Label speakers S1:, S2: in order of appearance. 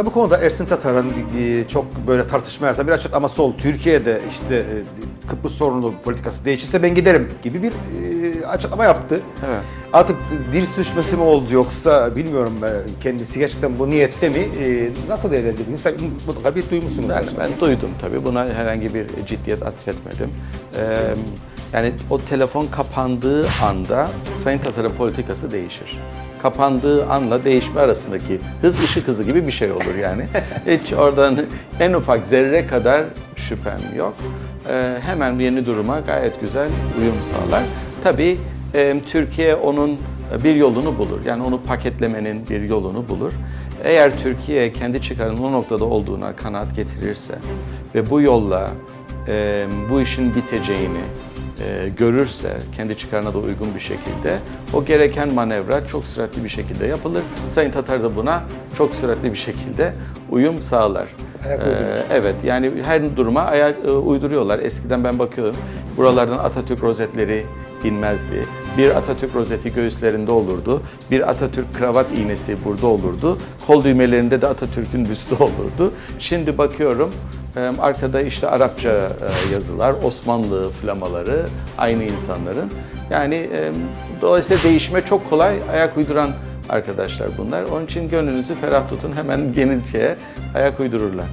S1: Mesela bu konuda Ersin Tatar'ın çok böyle tartışma yaratan bir açıklama sol. Türkiye'de işte e, Kıbrıs sorunu politikası değişirse ben giderim gibi bir e, açıklama yaptı.
S2: Evet.
S1: Artık dil sürçmesi mi oldu yoksa bilmiyorum e, kendisi gerçekten bu niyette mi? Nasıl değerlendirdiniz? Sen mutlaka bir duymuşsunuz.
S2: Ben, ben duydum tabii. Buna herhangi bir ciddiyet atfetmedim. Ee, yani o telefon kapandığı anda Sayın Tatar'ın politikası değişir. Kapandığı anla değişme arasındaki hız ışık hızı gibi bir şey olur yani. Hiç oradan en ufak zerre kadar şüphem yok. Ee, hemen yeni duruma gayet güzel uyum sağlar. Tabii e, Türkiye onun bir yolunu bulur. Yani onu paketlemenin bir yolunu bulur. Eğer Türkiye kendi çıkarının o noktada olduğuna kanaat getirirse ve bu yolla e, bu işin biteceğini e, görürse kendi çıkarına da uygun bir şekilde o gereken manevra çok süratli bir şekilde yapılır. Sayın Tatar da buna çok süratli bir şekilde uyum sağlar.
S1: Ayak
S2: Ee,
S1: uydurur.
S2: evet yani her duruma ayak e, uyduruyorlar. Eskiden ben bakıyorum buralardan Atatürk rozetleri inmezdi. Bir Atatürk rozeti göğüslerinde olurdu. Bir Atatürk kravat iğnesi burada olurdu. Kol düğmelerinde de Atatürk'ün büstü olurdu. Şimdi bakıyorum e, arkada işte Arapça e, yazılar, Osmanlı flamaları aynı insanların. Yani dolayısıyla değişime çok kolay ayak uyduran arkadaşlar bunlar. Onun için gönlünüzü ferah tutun. Hemen yeni şeye ayak uydururlar.